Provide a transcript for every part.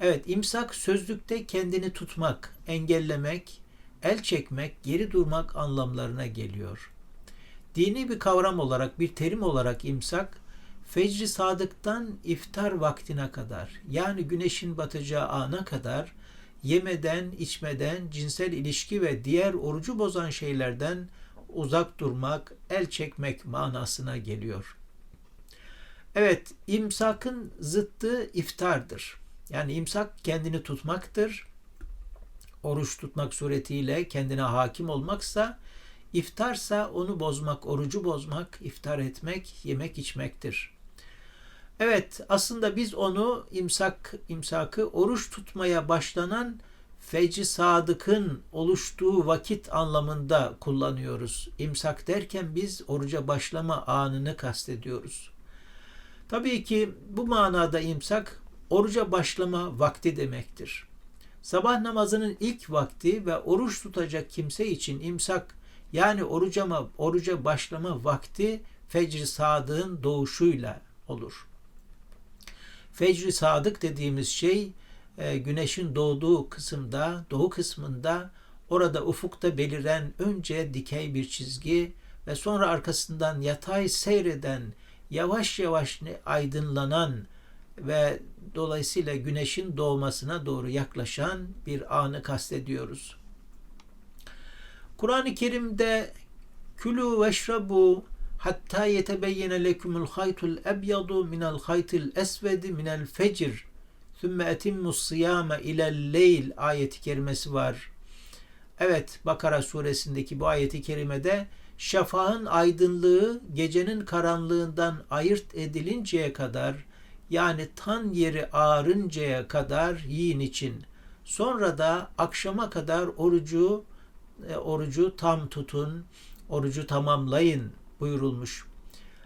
Evet, imsak sözlükte kendini tutmak, engellemek, el çekmek, geri durmak anlamlarına geliyor. Dini bir kavram olarak, bir terim olarak imsak, fecri sadıktan iftar vaktine kadar, yani güneşin batacağı ana kadar yemeden, içmeden, cinsel ilişki ve diğer orucu bozan şeylerden uzak durmak, el çekmek manasına geliyor. Evet, imsakın zıttı iftardır. Yani imsak kendini tutmaktır. Oruç tutmak suretiyle kendine hakim olmaksa, iftarsa onu bozmak, orucu bozmak, iftar etmek, yemek içmektir. Evet, aslında biz onu imsak imsakı oruç tutmaya başlanan fecri sadıkın oluştuğu vakit anlamında kullanıyoruz. İmsak derken biz oruca başlama anını kastediyoruz. Tabii ki bu manada imsak oruca başlama vakti demektir. Sabah namazının ilk vakti ve oruç tutacak kimse için imsak yani orucama, oruca başlama vakti fecri sadığın doğuşuyla olur. Fecri sadık dediğimiz şey e, güneşin doğduğu kısımda, doğu kısmında orada ufukta beliren önce dikey bir çizgi ve sonra arkasından yatay seyreden, yavaş yavaş aydınlanan ve dolayısıyla güneşin doğmasına doğru yaklaşan bir anı kastediyoruz. Kur'an-ı Kerim'de külü veşrabu hatta yetebeyyene lekumul haytul ebyadu minel haytil esvedi minel fecir sümme etimmus sıyame ilel leyl ayeti kerimesi var. Evet Bakara suresindeki bu ayeti kerimede şafağın aydınlığı gecenin karanlığından ayırt edilinceye kadar yani tan yeri ağrıncaya kadar yiyin için. Sonra da akşama kadar orucu e, orucu tam tutun, orucu tamamlayın buyurulmuş.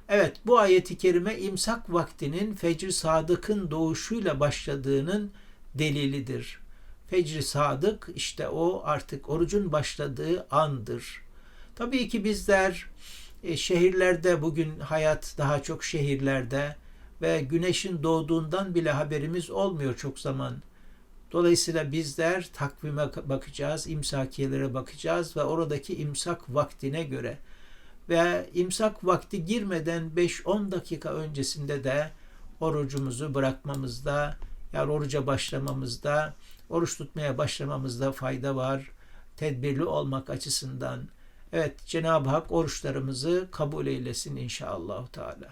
Evet bu ayeti kerime imsak vaktinin fecr sadıkın doğuşuyla başladığının delilidir. Fecr sadık işte o artık orucun başladığı andır. Tabii ki bizler e, şehirlerde bugün hayat daha çok şehirlerde ve güneşin doğduğundan bile haberimiz olmuyor çok zaman. Dolayısıyla bizler takvime bakacağız, imsakiyelere bakacağız ve oradaki imsak vaktine göre ve imsak vakti girmeden 5-10 dakika öncesinde de orucumuzu bırakmamızda, yani oruca başlamamızda, oruç tutmaya başlamamızda fayda var. Tedbirli olmak açısından. Evet Cenab-ı Hak oruçlarımızı kabul eylesin inşallah Teala.